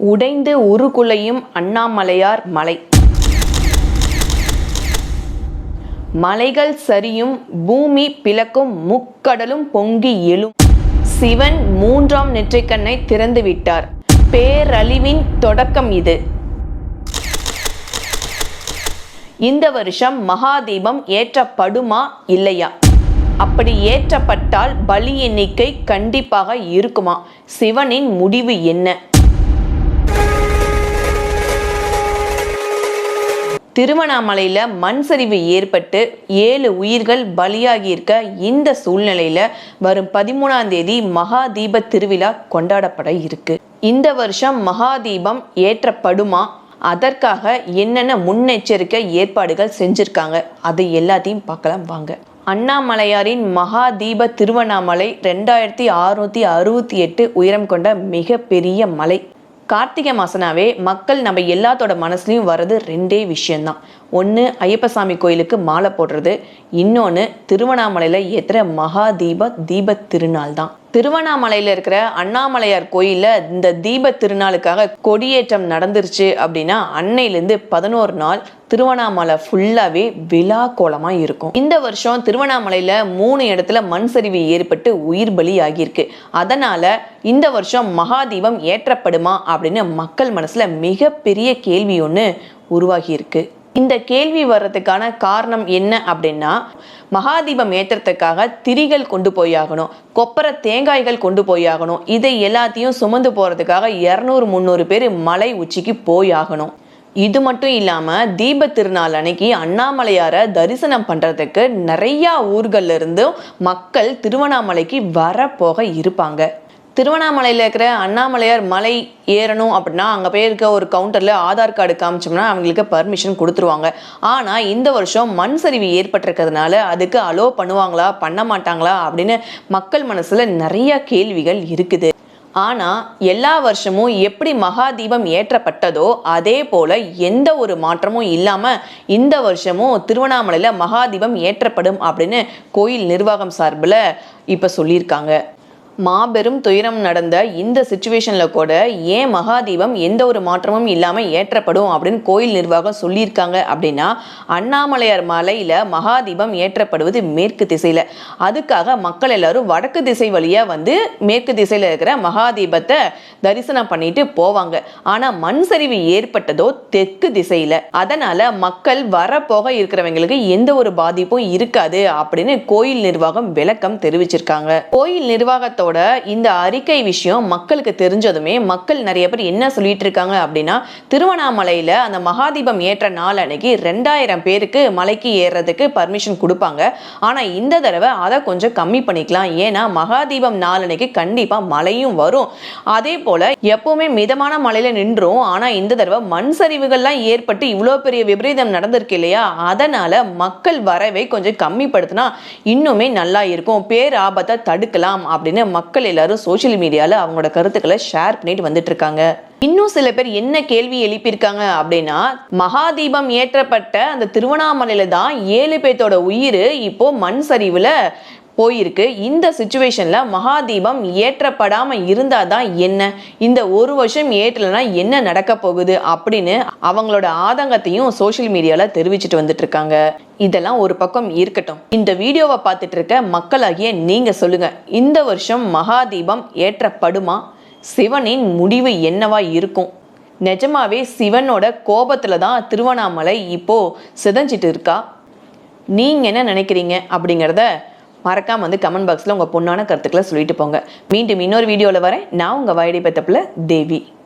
உடைந்து உருகுலையும் அண்ணாமலையார் மலை. மலைகள் சரியும் பூமி பிளக்கும் முக்கடலும் பொங்கி எழும். சிவன் மூன்றாம் நெற்றிக்கண்ணை திறந்து விட்டார் பேரழிவின் தொடக்கம் இது. இந்த வருஷம் மகாதீபம் ஏற்றப்படுமா இல்லையா? அப்படி ஏற்றப்பட்டால் பலி எண்ணிக்கை கண்டிப்பாக இருக்குமா? சிவனின் முடிவு என்ன? திருவண்ணாமலையில் மண் சரிவு ஏற்பட்டு ஏழு உயிர்கள் பலியாகியிருக்க இந்த சூழ்நிலையில் வரும் பதிமூணாம் தேதி மகா தீப திருவிழா கொண்டாடப்பட இருக்கு. இந்த வருஷம் மகா தீபம் ஏற்றப்படுமா? அதற்காக என்னென்ன முன்னெச்சரிக்கை ஏற்பாடுகள் செஞ்சிருக்காங்க? அதை எல்லாத்தையும் பார்க்கலாம் வாங்க. அண்ணாமலையாரின் மகா தீப திருவண்ணாமலை ரெண்டாயிரத்தி அறுநூத்தி அறுபத்தி எட்டு உயரம் கொண்ட மிகப்பெரிய மலை. கார்த்திகை மாசனாவே மக்கள் நம்ம எல்லாத்தோட மனசுலையும் வர்றது ரெண்டே விஷயந்தான் ஒன்று ஐயப்பசாமி கோயிலுக்கு மாலை போடுறது இன்னொன்று திருவண்ணாமலையில் ஏற்றுற மகா தீப தீப திருநாள் தான் திருவண்ணாமலையில் இருக்கிற அண்ணாமலையார் கோயிலில் இந்த தீப திருநாளுக்காக கொடியேற்றம் நடந்துருச்சு அப்படின்னா அன்னையிலேருந்து பதினோரு நாள் திருவண்ணாமலை ஃபுல்லாகவே விழா கோலமாக இருக்கும். இந்த வருஷம் திருவண்ணாமலையில் மூணு இடத்துல மண் சரிவு ஏற்பட்டு உயிர் பலி ஆகியிருக்கு. அதனால் இந்த வருஷம் மகாதீபம் ஏற்றப்படுமா அப்படின்னு மக்கள் மனசில் மிகப்பெரிய கேள்வி ஒன்று உருவாகியிருக்கு. இந்த கேள்வி வர்றதுக்கான காரணம் என்ன அப்படின்னா மகாதீபம் ஏற்றத்துக்காக திரிகள் கொண்டு போயாகணும் கொப்பரை தேங்காய்கள் கொண்டு போயாகணும் இதை எல்லாத்தையும் சுமந்து போகிறதுக்காக இரநூறு முந்நூறு பேர் மலை உச்சிக்கு போயாகணும். இது மட்டும் இல்லாமல் தீப திருநாள் அன்னைக்கு அண்ணாமலையாரை தரிசனம் பண்ணுறதுக்கு நிறையா ஊர்களிலிருந்தும் மக்கள் திருவண்ணாமலைக்கு வரப்போக இருப்பாங்க. திருவண்ணாமலையில் இருக்கிற அண்ணாமலையார் மலை ஏறணும் அப்படின்னா அங்கே போய் இருக்க ஒரு கவுண்டரில் ஆதார் கார்டு காமிச்சோம்னா அவங்களுக்கு பர்மிஷன் கொடுத்துருவாங்க. ஆனால் இந்த வருஷம் மண் சரிவு ஏற்பட்டிருக்கிறதுனால அதுக்கு அலோ பண்ணுவாங்களா பண்ண மாட்டாங்களா அப்படின்னு மக்கள் மனசில் நிறைய கேள்விகள் இருக்குது. ஆனால் எல்லா வருஷமும் எப்படி மகாதீபம் ஏற்றப்பட்டதோ அதே போல் எந்த ஒரு மாற்றமும் இல்லாமல் இந்த வருஷமும் திருவண்ணாமலையில் மகாதீபம் ஏற்றப்படும் அப்படின்னு கோயில் நிர்வாகம் சார்பில் இப்போ சொல்லியிருக்காங்க. மாபெரும் துயரம் நடந்த இந்த சுச்சுவேஷனில் கூட ஏன் மகாதீபம் எந்த ஒரு மாற்றமும் இல்லாமல் ஏற்றப்படும் அப்படின்னு கோயில் நிர்வாகம் சொல்லியிருக்காங்க அப்படின்னா அண்ணாமலையார் மலையில் மகாதீபம் ஏற்றப்படுவது மேற்கு திசையில். அதுக்காக மக்கள் எல்லாரும் வடக்கு திசை வழியாக வந்து மேற்கு திசையில் இருக்கிற மகாதீபத்தை தரிசனம் பண்ணிட்டு போவாங்க. ஆனால் மண் சரிவு ஏற்பட்டதோ தெற்கு திசையில். அதனால் மக்கள் வரப்போக இருக்கிறவங்களுக்கு எந்த ஒரு பாதிப்பும் இருக்காது அப்படின்னு கோயில் நிர்வாகம் விளக்கம் தெரிவிச்சிருக்காங்க. கோயில் நிர்வாகத்தோட இந்த அறிக்கை விஷயம் மக்களுக்கு தெரிஞ்சதுமே மக்கள் நிறைய பேர் என்ன சொல்லிட்டு இருக்காங்க அப்படின்னா திருவண்ணாமலையில் அந்த மகாதீபம் ஏற்ற நாள் அன்னைக்கு ரெண்டாயிரம் பேருக்கு மலைக்கு ஏறுறதுக்கு பர்மிஷன் கொடுப்பாங்க. ஆனால் இந்த தடவை அதை கொஞ்சம் கம்மி பண்ணிக்கலாம். ஏன்னா மகாதீபம் நாள் அன்னைக்கு கண்டிப்பாக மழையும் வரும். அதே போல் எப்பவுமே மிதமான மலையில் நின்றோம். ஆனால் இந்த தடவை மண் சரிவுகள்லாம் ஏற்பட்டு இவ்வளோ பெரிய விபரீதம் நடந்திருக்கு இல்லையா? அதனால் மக்கள் வரவை கொஞ்சம் கம்மிப்படுத்தினா இன்னுமே நல்லா இருக்கும். பேர் ஆபத்தை தடுக்கலாம் அப்படின்னு மக்கள் எல்லாரும் சோஷியல் மீடியாவில் அவங்களோட கருத்துக்களை ஷேர் பண்ணிட்டு வந்துட்டு இருக்காங்க இன்னும் சில பேர் என்ன கேள்வி எழுப்பியிருக்காங்க அப்படின்னா மகாதீபம் ஏற்றப்பட்ட அந்த திருவண்ணாமலையில தான் ஏழு பேர்த்தோட உயிர் இப்போ மண் சரிவில் போயிருக்கு. இந்த சுச்சுவேஷனில் மகாதீபம் ஏற்றப்படாமல் இருந்தால் தான் என்ன? இந்த ஒரு வருஷம் ஏற்றலைன்னா என்ன நடக்க போகுது? அப்படின்னு அவங்களோட ஆதங்கத்தையும் சோஷியல் மீடியாவில் தெரிவிச்சுட்டு வந்துட்டு இருக்காங்க. இதெல்லாம் ஒரு பக்கம் இருக்கட்டும். இந்த வீடியோவை பார்த்துட்டு இருக்க மக்களாகிய நீங்கள் சொல்லுங்கள் இந்த வருஷம் மகாதீபம் ஏற்றப்படுமா? சிவனின் முடிவு என்னவா இருக்கும்? நிஜமாவே சிவனோட கோபத்தில் தான் திருவண்ணாமலை இப்போது சிதைஞ்சிட்டு இருக்கா? நீங்கள் என்ன நினைக்கிறீங்க? அப்படிங்கிறத மறக்காம வந்து கமெண்ட் பாக்ஸில் உங்கள் பொண்ணான கருத்துக்களை சொல்லிட்டு போங்க. மீண்டும் இன்னொரு வீடியோவில் வரேன். நான் உங்கள் வயடி பெத்தப்பில் தேவி.